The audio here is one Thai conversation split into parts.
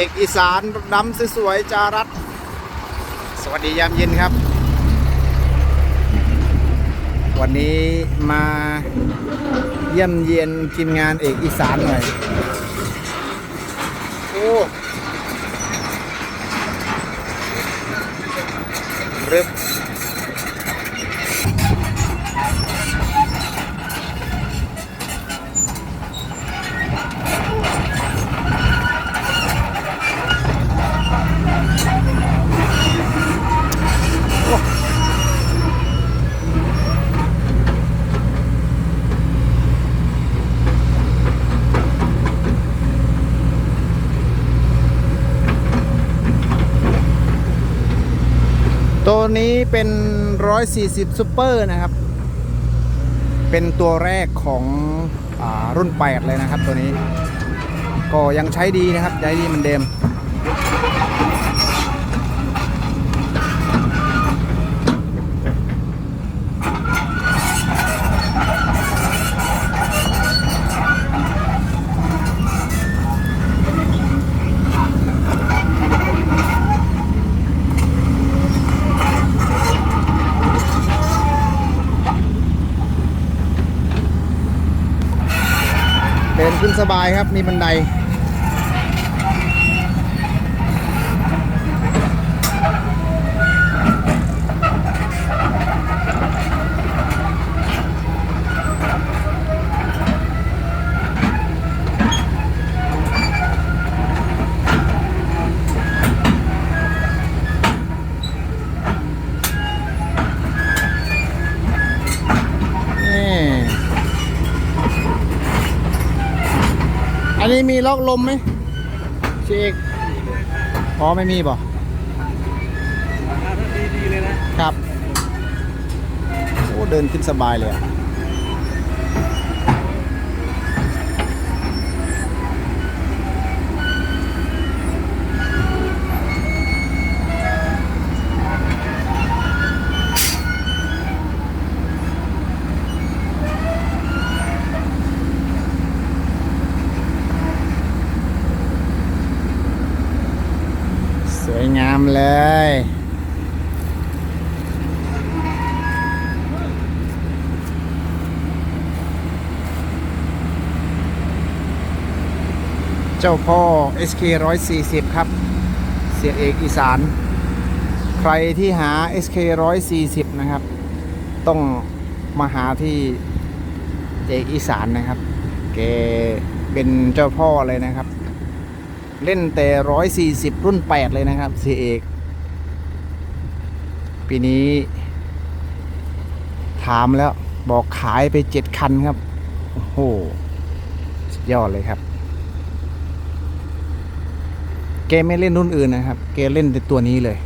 เอกอีสานดำสวยๆจารัตสวัสดียามเย็นครับ วันนี้มาเยี่ยมเยียนทีมงานเอกอีสานหน่อยโอ้รึบ ตัวนี้เป็น 140ซูเปอร์นะครับ เป็นตัวแรกของอรุ่น 8 เลยนะครับตัวนี้ ก็ยังใช้ดีนะครับใช้ดีเหมือนเดิม สบายครับมีบันได นนี้มีล็อกลมไหมชีเอกอ๋อไม่มีบ่ดีดีเลยนะครับ โอ้ เดินขึ้นสบายเลยอะสวยงามเลย เจ้าพ่อ SK 140 ครับ เสียเอกอีสาน ใครที่หา SK 140 นะครับ ต้องมาหาที่เอกอีสานนะครับแกเป็นเจ้าพ่อเลยนะครับ เล่นแต่ 140 รุ่น 8 เลยนะครับเสียเอก ปีนี้ ถามแล้วบอกขายไป 7 คันครับ โอ้โหสุดยอดเลยครับ แกไม่เล่นรุ่นอื่นนะครับแกเล่นแต่ตัวนี้เลย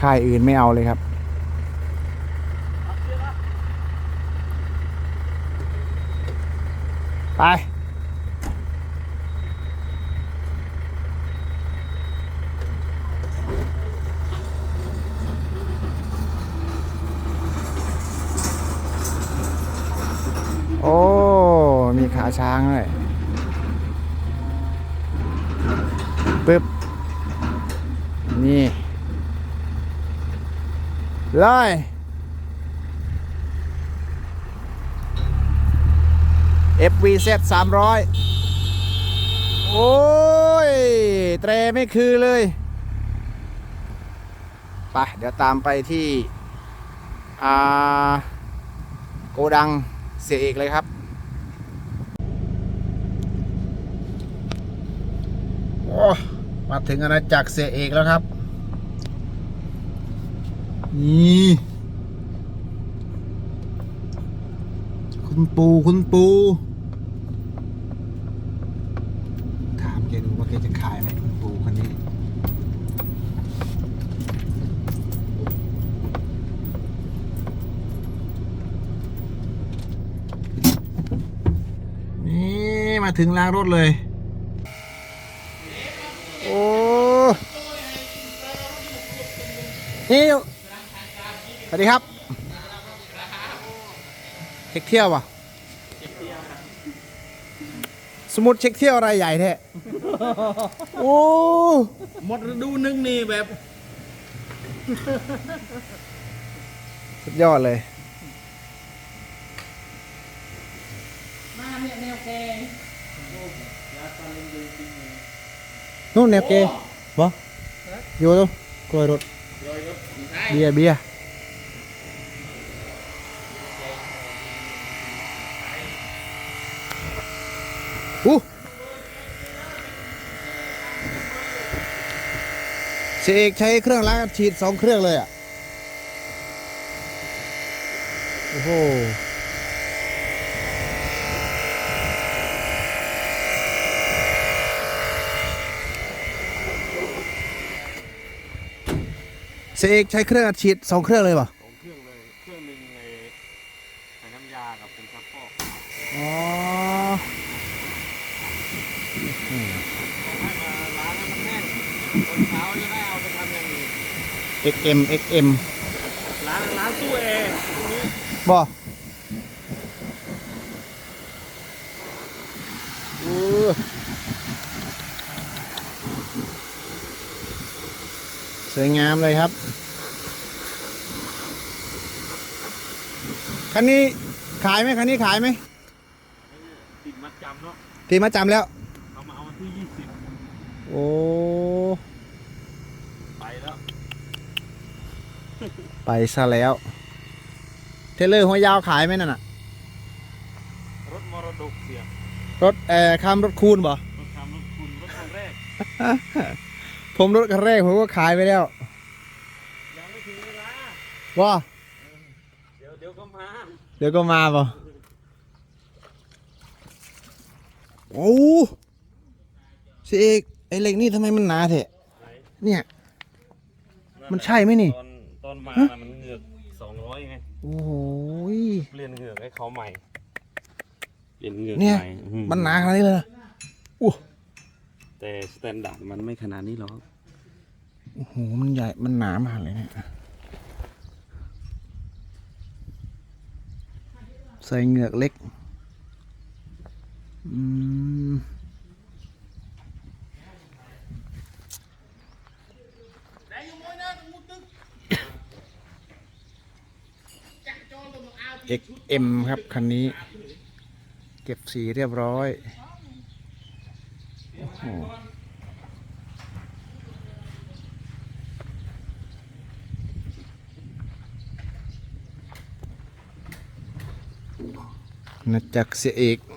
ค่ายอื่นไม่เอาเลยครับ ไป โอ้ มีขาช้างด้วย ปึ๊บ นี่เลย FVZ 300โอ้ย เตรไม่คือเลยไปเดี๋ยวตามไปที่อ่าโกดังเสียเอกเลยครับโอ้ มาถึงอาณาจักรเสียเอกแล้วครับ นี่คุณปูคุณปู ถามแกดูว่าแกจะขายไหมคุณปูคนนี้ นี่ มาถึงล้างรถเลย นี่สวัสดีครับเช็คเที่ยวป่ะสมุดเช็คเที่ยวอะไรใหญ่แท้โอ้หมดฤดูนึงนี่แบบสุดยอดเลยมาเนี่ยแนวแกงนู่นแนวเกบ่อยู่ตรงกลอยรถโดยรถใช่ เบียเบียอู้เสยเอกใช้เครื่องล้างฉีดสองเครื่องเลยอะ โอ้โห เสยเอกใช้เครื่องอัดฉีดสองเครื่องเลยป่ะสองเครื่องเลย เครื่องหนึ่งในใส่น้ำยากับเป็นซักฟอกอ๋อให้มาล้างให้มันแห้งตอนเช้าจะได้เอาไปทำอย่างอื่น XM XM ล้างล้างตู้แอร์ตรงนี้บ่เออ สวยงามเลยครับ คันนี้ขายไหมคันนี้ขายไหมติดมัดจำเนาะตีมาจำแล้ว เอามาเอาวันที่ยี่สิบโอ้ไปแล้ว ไปซะแล้ว เทเลอร์หัวยาวขายไหมนั่นน่ะ รถมรดกเสียรถแอร์ข้ามรถคูณบ่รถทำรถคุณรถคันแรก ผมรถคันแรกผมก็ขายไปแล้วยังไม่ถึงเวลาว่าเดี๋ยวเดี๋ยวก็มา เดี๋ยวก็มาบ่โอ้สิเอกไอ้เหล็กนี่ทำไมมันหนาเถอะไหนเนี่ย มันใช่ไหมนี่ ตอนตอนมาฮะน่ะมันเหงือกสองร้อยไง โอ้โหยเปลี่ยนเหงือกให้เขาใหม่ เปลี่ยนเหงือกเนี่ย ใหม่อืมันหนาขนาดนี้เลยเหรออู้ แต่สแตนดาร์ดมันไม่ขนาดนี้หรอก โอ้โห มันใหญ่ มันหนามากเลยเนี่ย ใส่เหงือกเล็ก อืม XM ครับ คันนี้ เก็บสีเรียบร้อย นะจักรเสียเอกม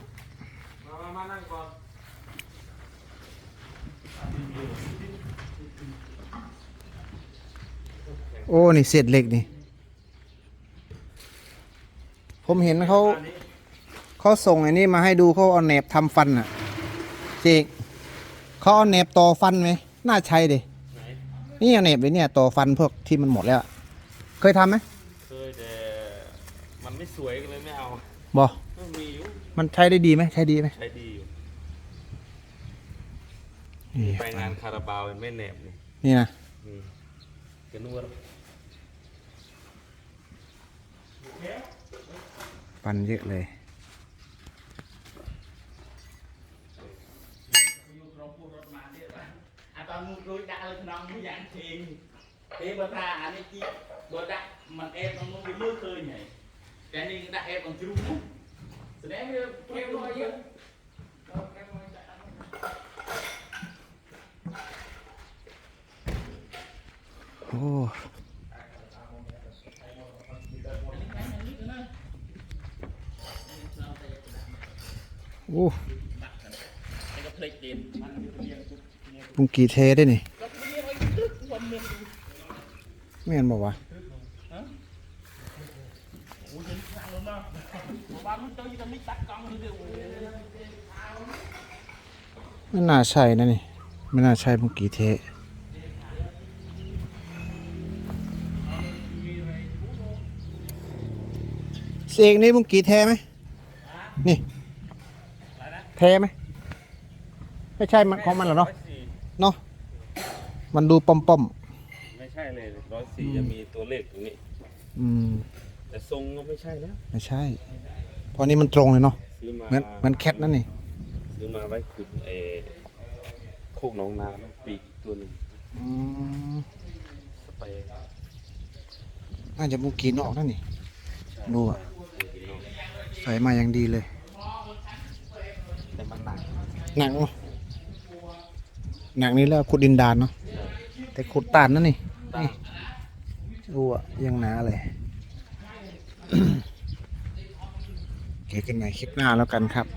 ามามานั่งก่อนโอ้ นี่เศษเหล็กนี่ ผมเห็นเขาอันนี้เขาส่งไอ้นี่มาให้ดูเขาเอาแหนบทำฟันอะเจก เขาเอาแหนบต่อฟันไหมน่าใช่ดิไหนนี่เอาแหนบเลยเนี่ยต่อฟันพวกที่มันหมดแล้วอะเคยทำไหมเคยแต่มันไม่สวยก็เลยไม่เอาบอก็มีอยู่มันใช้ได้ดีไหมใช้ดีไหมใช้ดีอยู่นี่ไปงานคาราบาวเป็นแม่แหนบนี่นี่นะอืมกระนวดฟันเยอะเลย មុខរួចដាក់លើក្នុងមួយយ៉ាងធៀងទេបើថាអានេះជីបើដាក់មិនអេបក្នុងនោះវាមើលឃើញហើយតែនេះដាក់អេបក្នុងជ្រូកនោះស្នេហ៍វាព្រៀបនោះឲ្យយើងអូអូដាក់ទៅផ្លេចទៀតបានរៀបរៀងជុំ ปุงกีเทได้นี่ไม่เห็นบอกว่าไม่น่าใช่นะนี่ไม่น่าใช่ปุงกีเทเสียงนี่มึงกีเทไหมนี่เทไหม ไม่ใช่ของมันหรอเนาะ เนาะมันดูปอมปอมไม่ใช่เลยร้อยสี่จะมีตัวเลขตรงนี้ ๆอืมแต่ทรงก็ไม่ใช่แล้วไม่ใช่ เพราะนี่มันตรงเลยเนาะซื้อมาเหมือนเหมือนแคทนั่นนี่ซซื้อมาไว้ขุดเออโคกหนองนาแล้วปีกตัวหนึ่งอืมสเปรย์น่าจะมุกินออกนั่นนี่ ดูอะเดี๋ยวกินนอกใส่มาอย่างดีเลยแต่มันหนักหนักเนาะ หนักนี่แล้วขุดดินดานเนาะแต่ขุดตานนั่นนี่นี่ดูอะยังหนาเลยโอเคกันใหม่คลิปหน้าแล้วกันครับ